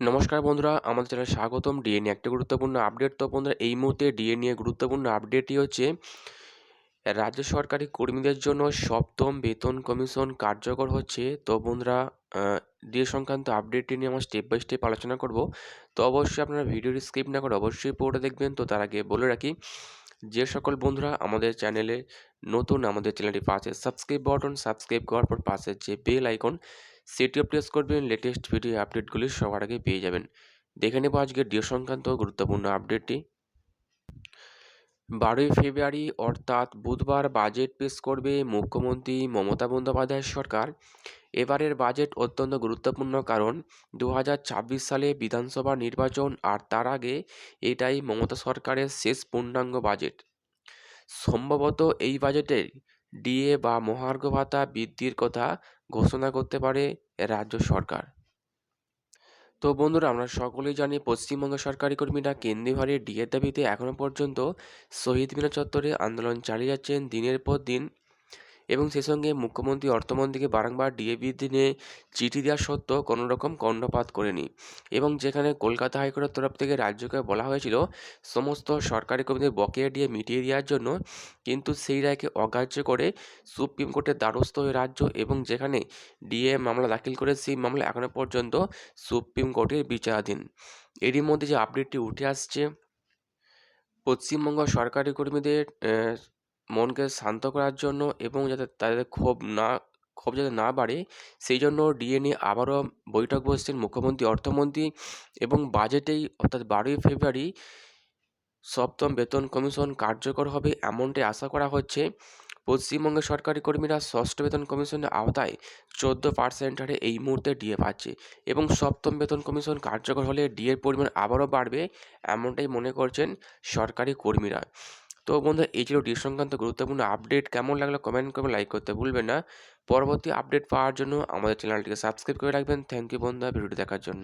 নমস্কার বন্ধুরা, আমাদের চ্যানেলে স্বাগতম। ডিএ নিয়ে একটা গুরুত্বপূর্ণ আপডেট। তো বন্ধুরা, এই মুহূর্তে ডিএ নিয়ে গুরুত্বপূর্ণ আপডেটটি হচ্ছে, রাজ্য সরকারি কর্মীদের জন্য সপ্তম বেতন কমিশন কার্যকর হচ্ছে। তো বন্ধুরা ডিএ সংক্রান্ত আপডেটটি নিয়ে আমরা স্টেপ বাই স্টেপ আলোচনা করব। তো অবশ্যই আপনারা ভিডিওটি স্কিপ না করে অবশ্যই পুরোটা দেখবেন। তো তার আগে বলে রাখি, যে সকল বন্ধুরা আমাদের চ্যানেলে নতুন, আমাদের চ্যানেলটি পাশে সাবস্ক্রাইব বাটন সাবস্ক্রাইব করার পর পাশে যে বেল আইকন সেটিও প্রেস করবেন লেটেস্ট ভিডিও আপডেটগুলি সবার আগে পেয়ে যাবেন। দেখে নেব আজকের ডিও সংক্রান্ত গুরুত্বপূর্ণ আপডেটটি বারোই ফেব্রুয়ারি অর্থাৎ বুধবার বাজেট পেশ করবে মুখ্যমন্ত্রী মমতা বন্দ্যোপাধ্যায় সরকার। এবারের বাজেট অত্যন্ত গুরুত্বপূর্ণ কারণ দু হাজার ছাব্বিশ সালে বিধানসভা নির্বাচন আর তার আগে এটাই মমতা সরকারের শেষ পূর্ণাঙ্গ বাজেট সম্ভবত এই বাজেটে ডিএ বা মহার্ঘ ভাতা বৃদ্ধির কথা ঘোষণা করতে পারে রাজ্য সরকার। তো বন্ধুরা, আমরা সকলেই জানি পশ্চিমবঙ্গ সরকারি কর্মীরা কেন্দ্রীয় হারে ডিএর দাবিতে এখনও পর্যন্ত শহীদ মিনার চত্বরে আন্দোলন চালিয়ে যাচ্ছেন দিনের পর দিন। এবং সে সঙ্গে মুখ্যমন্ত্রী অর্থমন্ত্রীকে বারংবার ডিএ বৃদ্ধি নিয়ে চিঠি দেওয়া সত্ত্বেও কোনো রকম কর্ণপাত করেনি। এবং যেখানে কলকাতা হাইকোর্টের তরফ থেকে রাজ্যকে বলা হয়েছিল, সমস্ত সরকারি কর্মীদের বকেয়া ডিএ মিটিয়ে দেওয়ার জন্য, কিন্তু সেই রায়কে অগ্রাহ্য করে সুপ্রিম কোর্টের দ্বারস্থ হয়ে রাজ্য এবং যেখানে ডিএ মামলা দাখিল করে সেই মামলা এখনও পর্যন্ত সুপ্রিম কোর্টের বিচারাধীন। এরই মধ্যে যে আপডেটটি উঠে আসছে, পশ্চিমবঙ্গ সরকারি কর্মীদের মনকে শান্ত করার জন্য এবং যাতে তাদের ক্ষোভ না, ক্ষোভ যাতে না বাড়ে, সেই জন্য ডিএ নিয়ে আবারও বৈঠক বসছেন মুখ্যমন্ত্রী, অর্থমন্ত্রী এবং বাজেটেই অর্থাৎ বারোই ফেব্রুয়ারি সপ্তম বেতন কমিশন কার্যকর হবে এমনটাই আশা করা হচ্ছে। পশ্চিমবঙ্গের সরকারি কর্মীরা ষষ্ঠ বেতন কমিশনের আওতায় চোদ্দ পার্সেন্ট হারে এই মুহূর্তে ডিএ পাচ্ছে এবং সপ্তম বেতন কমিশন কার্যকর হলে ডিএর পরিমাণ আবারও বাড়বে এমনটাই মনে করছেন সরকারি কর্মীরা। তো বন্ধু, এই ছিল টি সংক্রান্ত গুরুত্বপূর্ণ আপডেট। কেমন লাগল কমেন্ট করে লাইক করতে ভুলবেন না। পরবর্তী আপডেট পাওয়ার জন্য আমাদের চ্যানেলটিকে সাবস্ক্রাইব করে রাখবেন। থ্যাংক ইউ বন্ধুরা ভিডিওটি দেখার জন্য।